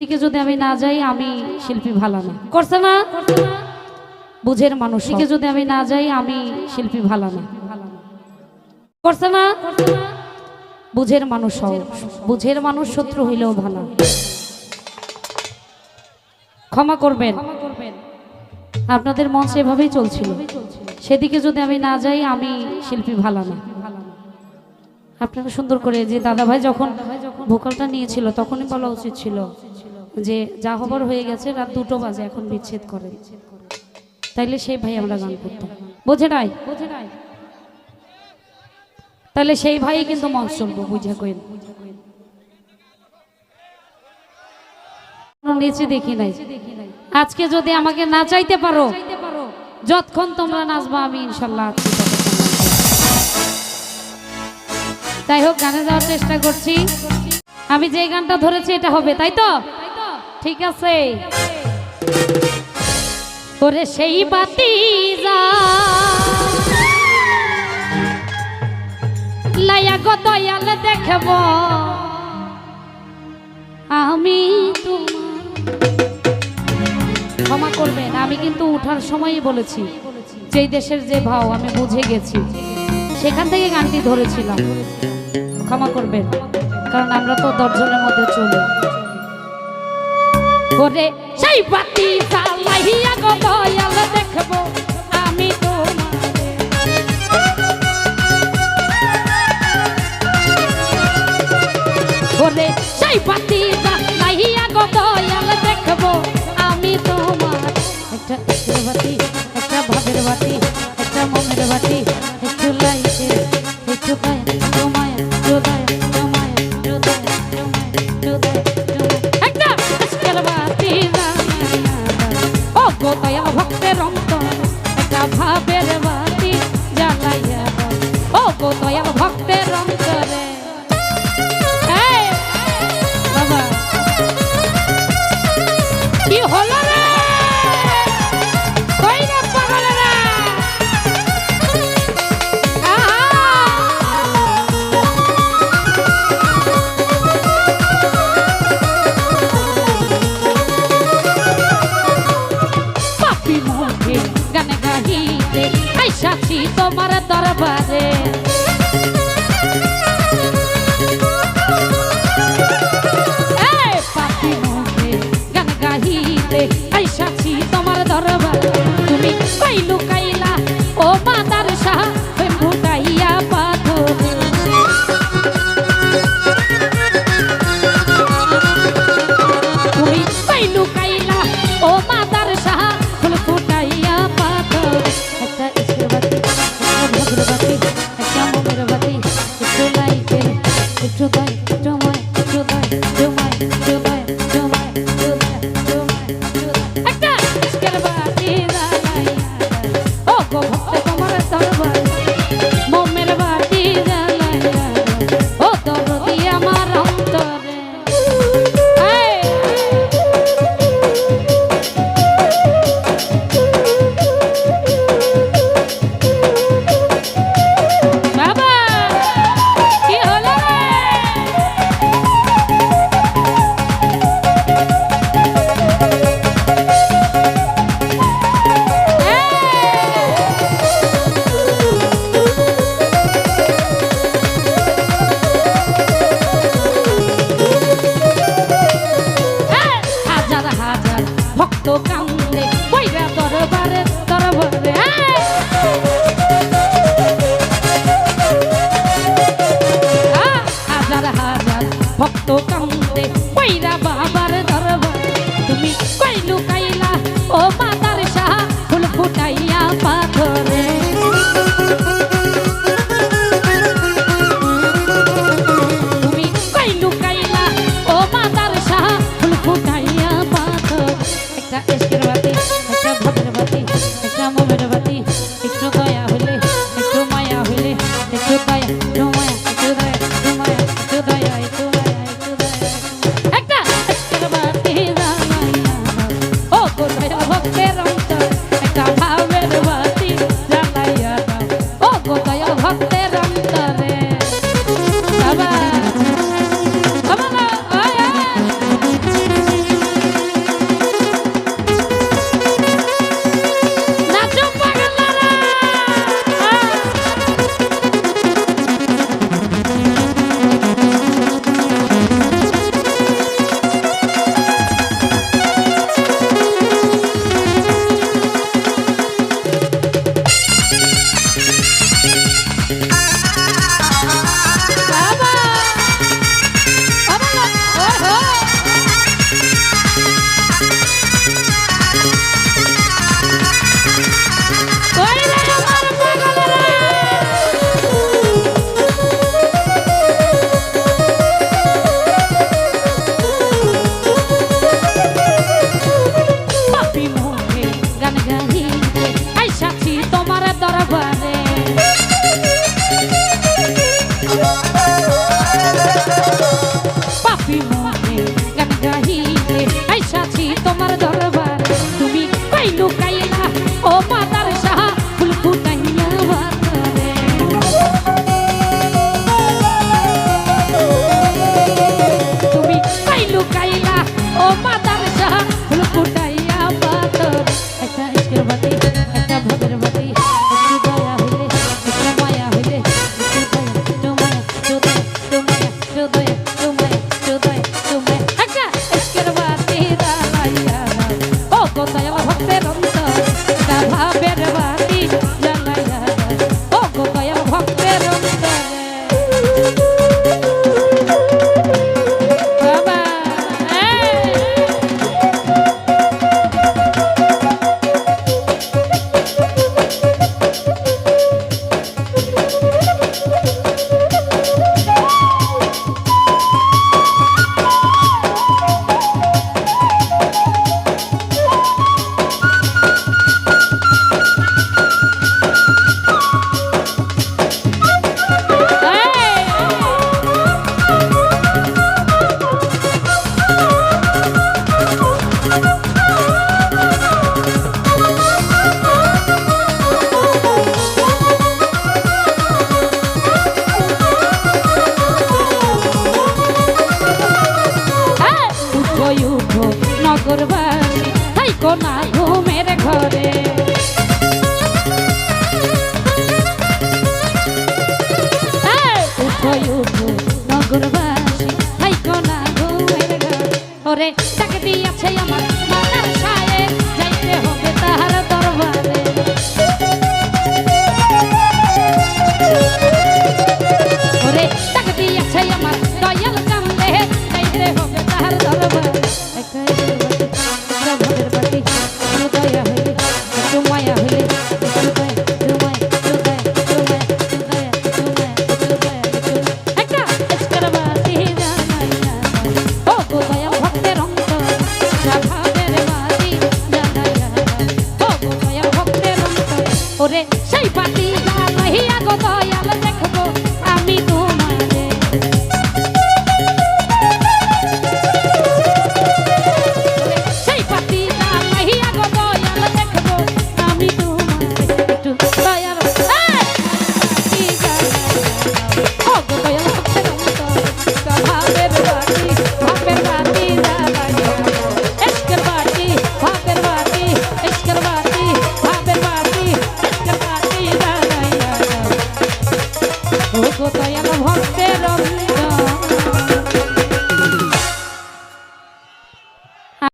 দিকে যদি আমি না যাই, আমি শিল্পী ভালো না। করছে না? বুঝের মানুষ দিকে যদি আমি না যাই, আমি শিল্পী ভালো না। করছে না? বুঝের মানুষ বুঝের মানুষ শত্রু হইলেও ভালো। ক্ষমা করবেন। আপনাদের মঞ্চ এভাবেই চলছিল। সেদিকে যদি আমি না যাই, আমি শিল্পী ভালো না। আপনারা সুন্দর করে যে দাদা ভাই যখন ভোকালটা নিয়েছিল, তখনই বলা উচিত ছিল যে যা হবার হয়ে গেছে, রাত দুটো বাজে এখন বিচ্ছেদ করে। তাইলে সেই ভাই আমরা গান করতাম। বোঝে নাই? বোঝে নাই তাহলে সেই ভাই কিন্তু মঞ্চ চলবো বুঝা কইন। নিচে দেখি নাই। আজকে যদি আমাকে না চাইতে পারো, যতক্ষণ তোমরা নাচবা আমি ইনশাল্লাহ যাই হোক, গানে যাওয়ার চেষ্টা করছি। আমি যে গানটা ধরেছি, এটা হবে, তাই তো? ঠিক আছে? ওরে সেই বাতি যা। লাইয়া গো দেখব। আমি ক্ষমা করবেন, আমি কিন্তু উঠার সময়ই বলেছি। যেই দেশের যে ভাও, আমি বুঝে গেছি। সেখান থেকে গানটি ধরেছিলাম। ক্ষমা করবেন, কারণ আমরা তো দর্জনের মধ্যে চলি। ওরে সেই বাতি জ্বালাইয়া গো দয়াল দেখব আমি তোমারে। ওরে সেই বাতি জ্বালাইয়া গো দয়াল দেখব আমি তোমার। একটা ইটের বাতি, একটা ভাবের বাতি, একটা মমের বাতি, একটু লাইটে, একটু পায় তোমায় জোদায় তোমায় জোদায় তোমায় জোদায় একটা ভাবের বাতি জ্বালাইয়া। ও গো দয়াল ভক্তের অন্তরে এই, আইসাছি তোমার দরবারে। কান্দে বইরা বাবার দরবার তুমি কই লুকাইলা ও মাতার শাহ, ফুল ফুটাইয়া পাথরে। তুমি কই লুকাইলা ও মাতার শাহ, ফুল ফুটাইয়া পাথর। একটা ভক্তের Papi তাকে দিয়েছে আমার মাতার সায়ে